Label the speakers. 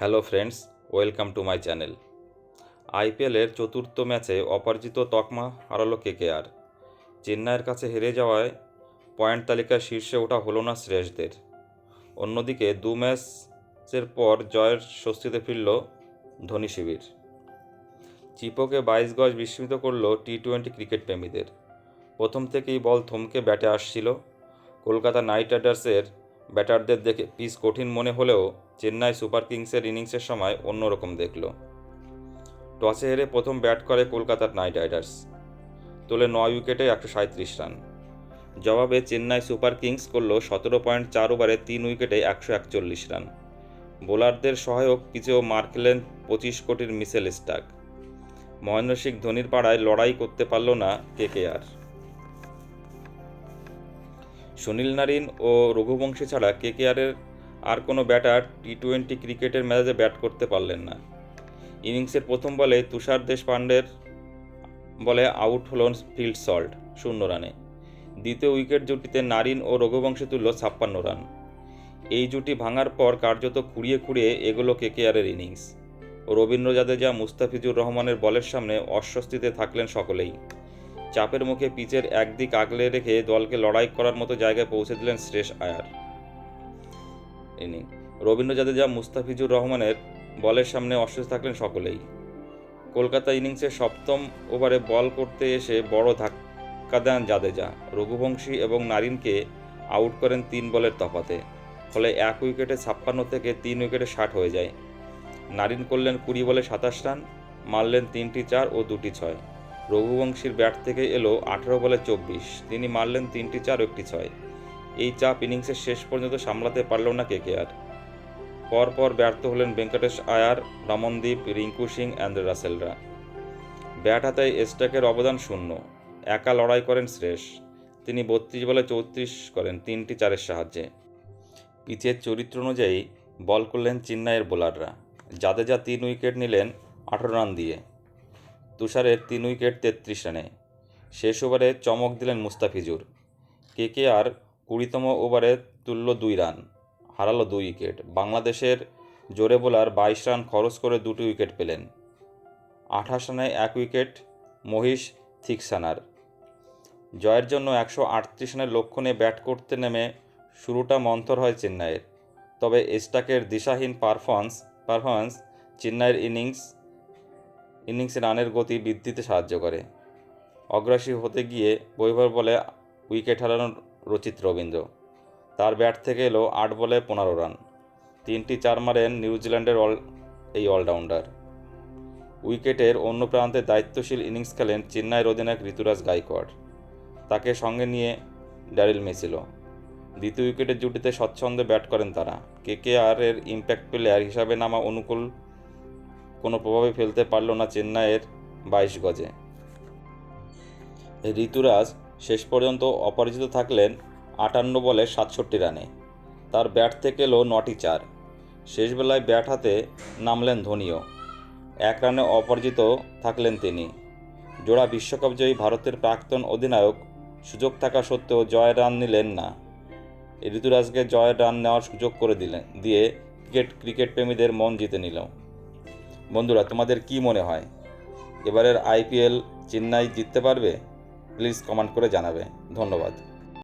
Speaker 1: Hello friends, welcome to my channel. আইপিএলের চতুর্থ ম্যাচে অপরাজিত তকমা হারালো কেকেআর। চেন্নাইয়ের কাছে হেরে যাওয়ায় পয়েন্ট তালিকার শীর্ষে ওঠা হলো না শ্রেয়সদের। অন্যদিকে দু ম্যাচের পর জয়ের স্বস্তিতে ফিরল ধোনি শিবির। চিপোকে বাইশ গজ বিস্মিত করল টি টোয়েন্টি ক্রিকেট প্রেমীদের। প্রথম থেকেই বল থমকে ব্যাটে আসছিল। কলকাতা নাইট রাইডার্সের ব্যাটারদের দেখে পিচ কঠিন মনে হলেও চেন্নাই সুপার কিংসের ইনিংসের সময় অন্যরকম দেখল। টসে হেরে প্রথম ব্যাট করে কলকাতার নাইট রাইডার্স। তোলে নয় উইকেটে একশো সাঁত্রিশ রান। জবাবে চেন্নাই সুপার কিংস করল সতেরো পয়েন্ট চার ওভারে তিন উইকেটে একশো একচল্লিশ রান। বোলারদের সহায়ক পিচেও মার খেলেন পঁচিশ কোটির মিসেল স্টাক মহেন্দ্র সিং ধোনির পাড়ায় লড়াই করতে পারল না কেকেআর। সুনীল নারিন ও রঘুবংশী ছাড়া কেকেআরের আর কোনো ব্যাটার টি টোয়েন্টি ক্রিকেটের ম্যাচে ব্যাট করতে পারলেন না। ইনিংসের প্রথম বলে তুষার দেশপান্ডের বলে আউট হল ফিল্ড সল্ট, শূন্য রানে। দ্বিতীয় উইকেট জুটিতে নারিন ও রঘুবংশী তুলল ছাপ্পান্ন রান। এই জুটি ভাঙার পর কার্যত খুঁড়িয়ে খুঁড়িয়ে এগোলো কেকেআরের ইনিংস। রবীন্দ্র জাদেজা মুস্তাফিজুর রহমানের বলের সামনে অস্বস্তিতে থাকলেন সকলেই। চাপের মুখে পিচের একদিক আগলে রেখে দলকে লড়াই করার মতো জায়গায় পৌঁছে দিলেন শ্রেষ আয়ার। ইনি রবীন্দ্র জাদেজা মুস্তাফিজুর রহমানের বলের সামনে অস্বস্তি থাকলেন সকলেই। কলকাতা ইনিংসের সপ্তম ওভারে বল করতে এসে বড় ধাক্কা দেন জাদেজা। রঘুবংশী এবং নারিনকে আউট করেন তিন বলের তফাতে, ফলে এক উইকেটে ছাপ্পান্ন থেকে তিন উইকেটে ষাট হয়ে যায়। নারিন করলেন কুড়ি বলে সাতাশ রান, মারলেন তিনটি চার ও দুটি ছয়। রঘুবংশীর ব্যাট থেকে এলো আঠারো বলে চব্বিশ। তিনি মারলেন তিনটি চার, একটি ছয়। এই চাপ ইনিংসের শেষ পর্যন্ত সামলাতে পারল না কেকেআর। পরপর ব্যর্থ হলেন ভেঙ্কটেশ আয়ার, রমনদীপ, রিঙ্কু সিং অ্যান্ড্রে রাসেলরা। ব্যাট হাতে স্ট্যাকের অবদান শূন্য। একা লড়াই করেন শ্রেষ। তিনি বত্রিশ বলে চৌত্রিশ করেন তিনটি চারের সাহায্যে। পিচের চরিত্র অনুযায়ী বল করলেন চেন্নাইয়ের বোলাররা। জাদেজা তিন উইকেট নিলেন আঠারো রান দিয়ে। তুষারের তিন উইকেট তেত্রিশ রানে। শেষ ওভারে চমক দিলেন মুস্তাফিজুর। কে আর কুড়িতম ওভারে তুলল দুই রান, হারালো দুই উইকেট। বাংলাদেশের জোরে বোলার বাইশ রান খরচ করে দুটি উইকেট পেলেন। আঠাশ রানে এক উইকেট মহিষ থিকসানার। জয়ের জন্য একশো আটত্রিশ রানের লক্ষ্য নিয়ে ব্যাট করতে নেমে শুরুটা মন্থর হয় চেন্নাইয়ের। তবে স্টাকের দিশাহীন পারফরমেন্স পারফরমেন্স চেন্নাইয়ের ইনিংস ইনিংসে রানের গতি বৃদ্ধিতে সাহায্য করে। অগ্রাসী হতে গিয়ে বৈভব বলে উইকেট হারানোর রচিত রবীন্দ্র। তার ব্যাট থেকে এলো আট বলে পনেরো রান। তিনটি চার মারেন নিউজিল্যান্ডের অল এই অলরাউন্ডার। উইকেটের অন্য প্রান্তে দায়িত্বশীল ইনিংস খেলেন চেন্নাইয়ের অধিনায়ক ঋতুরাজ গাইকোয়াড়। তাকে সঙ্গে নিয়ে ড্যারিল মেছিল দ্বিতীয় উইকেটের জুটিতে স্বচ্ছন্দে ব্যাট করেন তারা। কে কে আর এর ইম্প্যাক্ট প্লেয়ার হিসাবে নামা অনুকূল কোনো প্রভাবে ফেলতে পারল না চেন্নাইয়ের বাইশ গজে। ঋতুরাজ শেষ পর্যন্ত অপরাজিত থাকলেন আটান্ন বলে সাতষট্টি রানে। তার ব্যাট থেকে এলো নটি চার। শেষবেলায় ব্যাট হাতে নামলেন ধোনিও। এক রানে অপরাজিত থাকলেন তিনি। জোড়া বিশ্বকাপ জয়ী ভারতের প্রাক্তন অধিনায়ক সুযোগ থাকা সত্ত্বেও জয় রান নিলেন না। ঋতুরাজকে জয়ের রান নেওয়ার সুযোগ করে দিলেন, দিয়ে ক্রিকেট ক্রিকেট প্রেমীদের মন জিতে নিল। বন্ধুরা, তোমাদের কি মনে হয়? এবারের আইপিএল চেন্নাই জিততে পারবে? প্লিজ কমেন্ট করে জানাবে। ধন্যবাদ।